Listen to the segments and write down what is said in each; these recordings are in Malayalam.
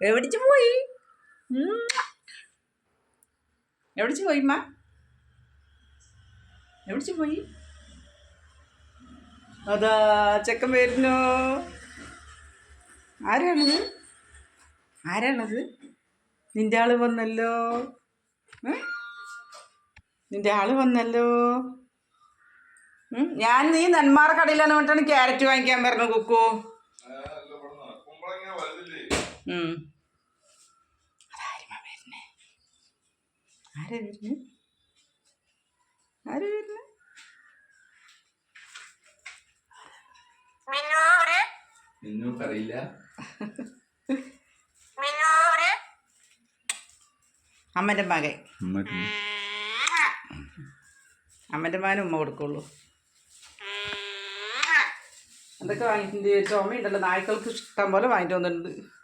എവിടിച്ച് പോയി. എവിടിച്ച് പോയി മാ എവിടിച്ച് പോയി? അതാ ചെക്കൻ വരുന്നു. ആരാണത്? ആരാണത്? നിന്റെ ആൾ വന്നല്ലോ? നിന്റെ ആൾ വന്നല്ലോ. ഞാൻ നീ നന്മാർ കടയിലാണ് പറഞ്ഞിട്ടാണ് ക്യാരറ്റ് വാങ്ങിക്കാൻ പറഞ്ഞു കുക്കു. അതാരുമാ വരുന്നേ? ആരാ വരുന്നേ? ആരാ വരുന്നേ? നിന്നോക്കറിയില്ല അമ്മന്റെ മകൻ. അമ്മന്റെ മകനും ഉമ്മ കൊടുക്കുള്ളൂ. എന്തൊക്കെ വാങ്ങിയിട്ടുണ്ട് ചുമയുണ്ടല്ലോ. നായ്ക്കൾക്ക് ഇഷ്ടം പോലെ വാങ്ങിട്ട് വന്നിട്ടുണ്ട്.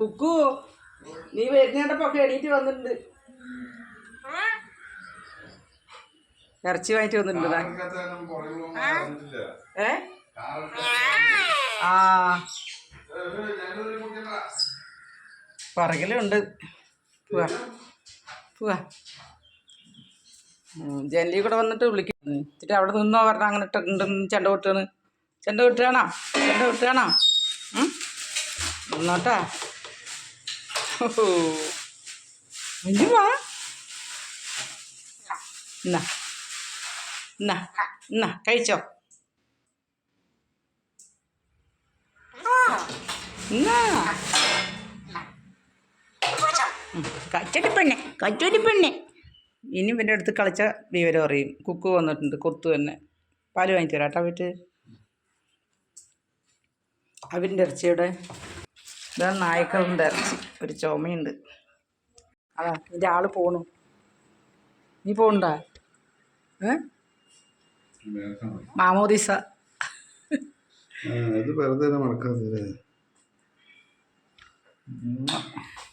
കുക്കു നീ വരുന്നേണ്ടപ്പോ ഒക്കെ എണീറ്റ് വന്നിട്ടുണ്ട്. ഇറച്ചി വാങ്ങിട്ട് വന്നിട്ടുണ്ട്. ഏ? ആ. പറകലുണ്ട്. പോവാ. പോവാ. ജനലി കൂടെ വന്നിട്ട് വിളിക്കുന്നു എന്നിട്ട് അവിടെ നിന്നോ പറഞ്ഞ അങ്ങനെ ചെണ്ട കൊട്ടാണ് ചെണ്ട കൊട്ടുകയാണോ ചെണ്ട കൊട്ടുകയാണോ ഇഞ്ഞു വാ. എന്നാ എന്നാ എന്നാ കഴിച്ചോ. കച്ചടി പെണ്ണെ കച്ചടി പെണ്ണെ. ഇനി ഇവന്റെ അടുത്ത് കളിച്ച വിവരം അറിയും. കുക്ക് വന്നിട്ടുണ്ട് കൊത്തു തന്നെ. പാൽ വാങ്ങിച്ചു തരാം കേട്ടോ വീട്ട് അവന്റെ ഇറച്ചിയുടെ ഇതാണ് നായ്ക്കളുണ്ട്. ഇറച്ചി ഒരു ചുമയുണ്ട്. അതാ നിന്റെ ആൾ പോണു. നീ പോണ്ടാ? ഏ? മാമോദിസ.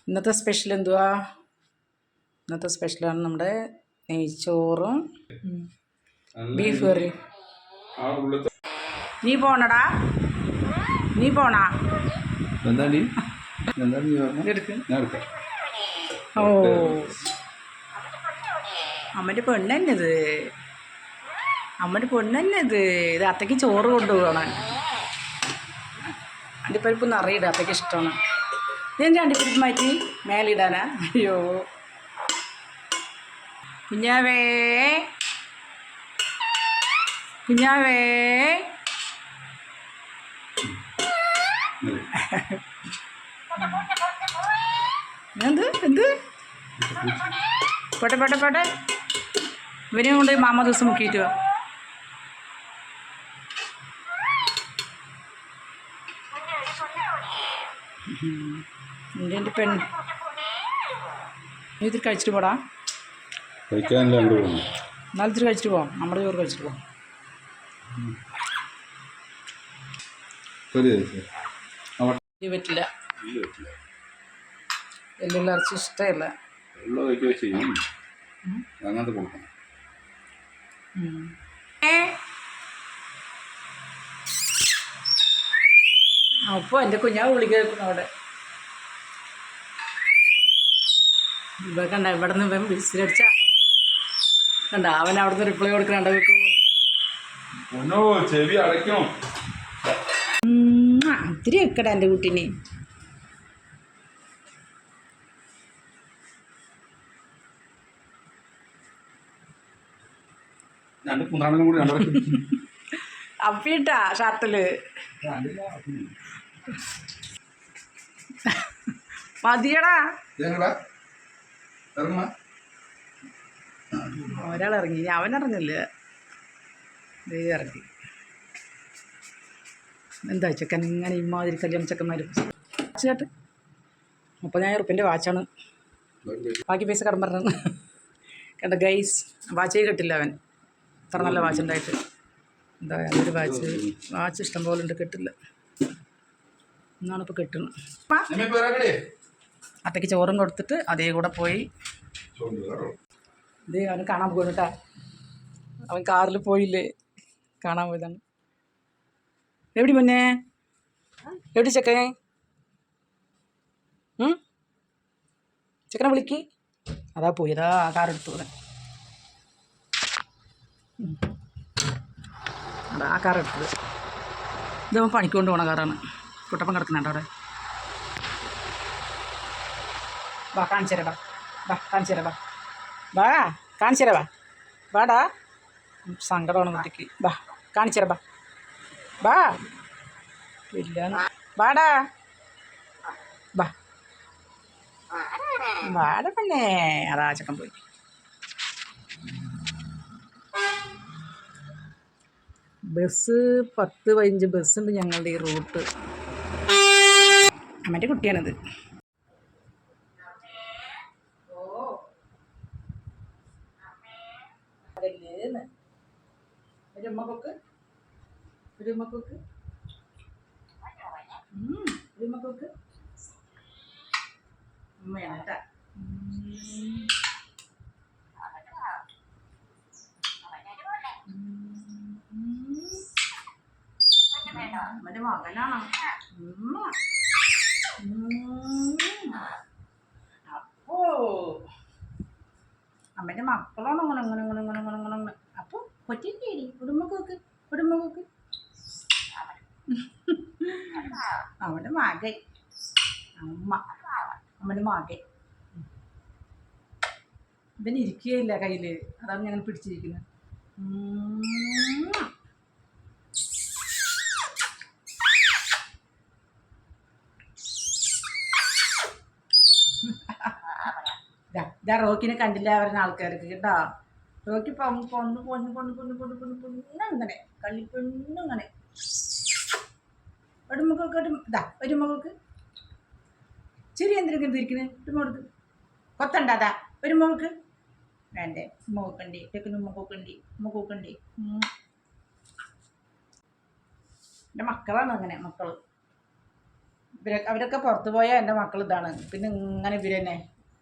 ഇന്നത്തെ സ്പെഷ്യൽ എന്തുവാ? ഇന്നത്തെ സ്പെഷ്യലാണ് നമ്മുടെ നെയ്ച്ചോറും ബീഫ് കറി. നീ പോണടാ. നീ പോണാ? എന്താണ്ടി എന്താണ് നീ പറഞ്ഞത് എടുക്ക്. ഞാൻ എടുക്കാം. ഓ. അമ്മന്റെ പെണ്ണന്നത്. അമ്മന്റെ പെണ്ണന്നത്. ഇത് അത്തയ്ക്ക് ചോറ് കൊണ്ടുപോകണം. അണ്ടിപ്പരിപ്പ് നിറയിടുക അത്തയ്ക്ക് ഇഷ്ടമാണ്. ഇതെന്താ അണ്ടിപ്പരിപ്പ് മാറ്റി? മേലിടാനാ? അയ്യോ. കുഞ്ഞാവേ. കുഞ്ഞാവേ. എന്ത്? എന്ത്? പോട്ടെ പോട്ടെ പോട്ടെ. ഇവനെ കൊണ്ട് മാമ ദിവസം മുക്കിയിട്ട് വാ. എന്റെ പെൺ. നീ ഇതിൽ കഴിച്ചിട്ട് പോടാ. കഴിക്കാനല്ല അങ്ങോട്ട് പോകുന്നു എന്നാലും ഇത്തിരി കഴിച്ചിട്ട് പോവാം. നമ്മുടെ ചോറ് കഴിച്ചിട്ട് പോവാം. ഇത് പറ്റില്ല. എല്ലാം ഇറച്ചി ഇഷ്ടമല്ല. അങ്ങനത്തെ കൊടുക്കണം. അപ്പോൾ എന്റെ കുഞ്ഞാവ് വിളി കേൾക്കുന്നു അവിടെ. ഇവ കണ്ട ഇവിടെ നിന്ന് ഇവൻ വിസിലടിച്ച. കണ്ട അവൻ അവിടെ നിന്ന് റിപ്ലൈ കൊടുക്കണ്ട വെക്കുമോ ചെവി അടയ്ക്കണം? ഇത്തിരി വെക്കടാ എന്റെ കുട്ടീനെ. അപ്പിട്ടാ ഷർട്ടിൽ. മതിയടാ. ഒരാളിറങ്ങി ഇറങ്ങണ ഒരാൾ ഇറങ്ങി അവൻ ഇറങ്ങില്ല ഇറങ്ങി. എന്താ ചെക്കൻ ഇങ്ങനെ ഇമാതിരി കല്യാണം ചെക്കന്മാർ ചേട്ട് മുപ്പതിനായിരം റുപ്യന്റെ വാച്ചാണ്. ബാക്കി പൈസ കടം പറഞ്ഞു. കണ്ട ഗൈസ് വാച്ചേ കിട്ടില്ല അവൻ. അത്ര നല്ല വാച്ച് ഉണ്ടായിട്ട്. എന്താ അതൊരു വാച്ച്. വാച്ച് ഇഷ്ടം പോലെ ഉണ്ട് കിട്ടില്ല. എന്നാണ് ഇപ്പോൾ കിട്ടുന്നത് അത്തയ്ക്ക് ചോറും കൊടുത്തിട്ട് അതേ കൂടെ പോയി. ഇത് അവന് കാണാൻ കേട്ടാ. അവൻ കാറിൽ പോയില്ലേ? കാണാൻ പോയതാണ്. എവിടെ മുന്നേ എവിടെ ചെക്കേ ഉം? ചെക്കനെ വിളിക്ക്. അതാ പോയി അതാ ആ കാർ എടുത്തു. അതാ ആ കാർ എടുത്തത്. ഇതവൻ പണിക്ക് കൊണ്ട് പോണ കാറാണ് കുട്ടപ്പം കിടക്കുന്നുണ്ട് അവിടെ. വാ കാണിച്ചു തരാം വാ. കാണിച്ചു തരാം വാ. കാണിച്ചു തരാം വാടാ. സങ്കടമാണ് കുട്ടിക്ക്. വാ കാണിച്ചു തരാം വാ ഇല്ല വാടാ. വാ വാട പെണ്ണേ. അതാ പോയി. ബസ് പത്ത് പതിനഞ്ച് ബസ്സുണ്ട് ഞങ്ങളുടെ ഈ റൂട്ട്. അമ്മന്റെ കുട്ടിയാണിത്. ഒരു ഉമ്മക്കൊക്കെ ഒരു ഉമ്മക്കൊക്കെ ഒരു ഉമ്മക്കൊക്കെ ഉമ്മയാണ് കേട്ടാ ഉം. അപ്പോ അമ്മന്റെ മക്കളാണ് അങ്ങനെ അങ്ങനെ അങ്ങനെ അങ്ങനെ അങ്ങനെ അങ്ങനെ. അപ്പൊ കുടുംബക്കൊക്കെ കുടുംബക്കൊക്കെ അവന്റെ മകൻ അമ്മ അമ്മന്റെ മകൻ ഇവൻ ഇരിക്കുകയില്ല കയ്യിൽ അതാണ് ഞങ്ങൾ പിടിച്ചിരിക്കുന്നത് ഇതാ റോക്കിനെ കണ്ടില്ല വരുന്ന ആൾക്കാർക്ക് കേട്ടോ റോക്കി പൊന്ന് പൊന്ന് പൊന്ന് പൊന്ന് പൊന്ന് പൊന്ന് പൊന്ന് അങ്ങനെ കള്ളിപ്പൊന്നും ഒരു ഒരു ഇതാ ഒരു മകൾക്ക്. ശരി എന്തിനൊക്കെ എന്തിരിക്കുന്നത് ഒരു മുഖത്ത് കൊത്തണ്ടാതാ ഒരു മകൾക്ക്. വേണ്ടേ? മുഖക്കണ്ടി തെക്കിന് മുഖക്കണ്ടി മുഖക്കണ്ടി. എന്റെ മക്കളാണ് അങ്ങനെ മക്കൾ ഇവരെ അവരൊക്കെ പുറത്തു പോയാൽ എന്റെ മക്കൾ ഇതാണ്. പിന്നെ ഇങ്ങനെ ഇവർ തന്നെ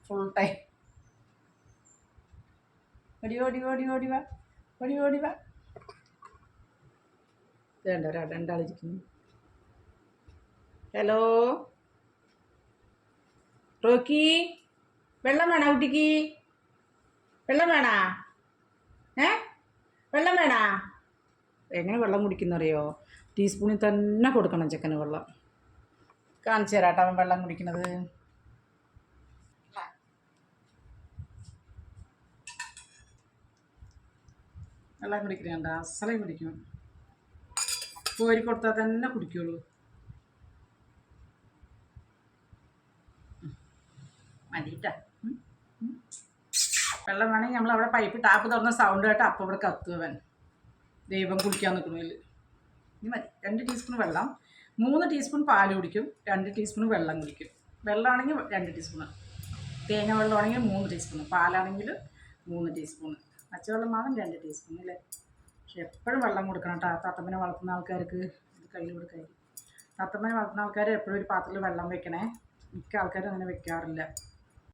ഫുൾ ടൈം ഓടി ഓടി ഓടി ഓടി വാ. ഓടി ഓടി വാ. വേണ്ട ഒരാൾ രണ്ടാളിരിക്കുന്നു. ഹലോ? റോക്കി വെള്ളം വേണോ കുട്ടിക്ക്? വെള്ളം വേണാ? ഏ? വെള്ളം വേണാ? എങ്ങനെ വെള്ളം കുടിക്കുന്നറിയോ? ടീസ്പൂണിൽ തന്നെ കൊടുക്കണം ചെക്കന് വെള്ളം. കാണിച്ചു തരാട്ടോ അവൻ വെള്ളം കുടിക്കുന്നത്. വെള്ളം കുടിക്കുന്നുണ്ട് അസലം കുടിക്കും. കോരി കൊടുത്താൽ തന്നെ കുടിക്കുള്ളൂ. മതിട്ടാ. വെള്ളം വേണമെങ്കിൽ നമ്മൾ അവിടെ പൈപ്പ് ടാപ്പ് തുറന്ന സൗണ്ട് കേട്ട് അപ്പം ഇവിടെ കത്തുവൻ ദൈവം കുടിക്കാൻ നിൽക്കുന്നതിൽ. ഇനി മതി. രണ്ട് ടീസ്പൂൺ വെള്ളം. മൂന്ന് ടീസ്പൂൺ പാൽ കുടിക്കും. രണ്ട് ടീസ്പൂൺ വെള്ളം കുടിക്കും. വെള്ളമാണെങ്കിൽ രണ്ട് ടീസ്പൂൺ തേങ്ങ വെള്ളമാണെങ്കിൽ മൂന്ന് ടീസ്പൂൺ പാലാണെങ്കിൽ മൂന്ന് ടീസ്പൂൺ പച്ചവെള്ളം മാത്രം രണ്ട് ടീസ്പൂൺ അല്ലേ? പക്ഷെ എപ്പോഴും വെള്ളം കൊടുക്കണം കേട്ടോ. തത്തമ്മനെ വളർത്തുന്ന ആൾക്കാർക്ക് ഇത് കയ്യിൽ കൊടുക്കായി തത്തമ്മനെ വളർത്തുന്ന ആൾക്കാർ എപ്പോഴും ഒരു പാത്രത്തിൽ വെള്ളം വെക്കണേ. മിക്ക ആൾക്കാരും അങ്ങനെ വെക്കാറില്ല.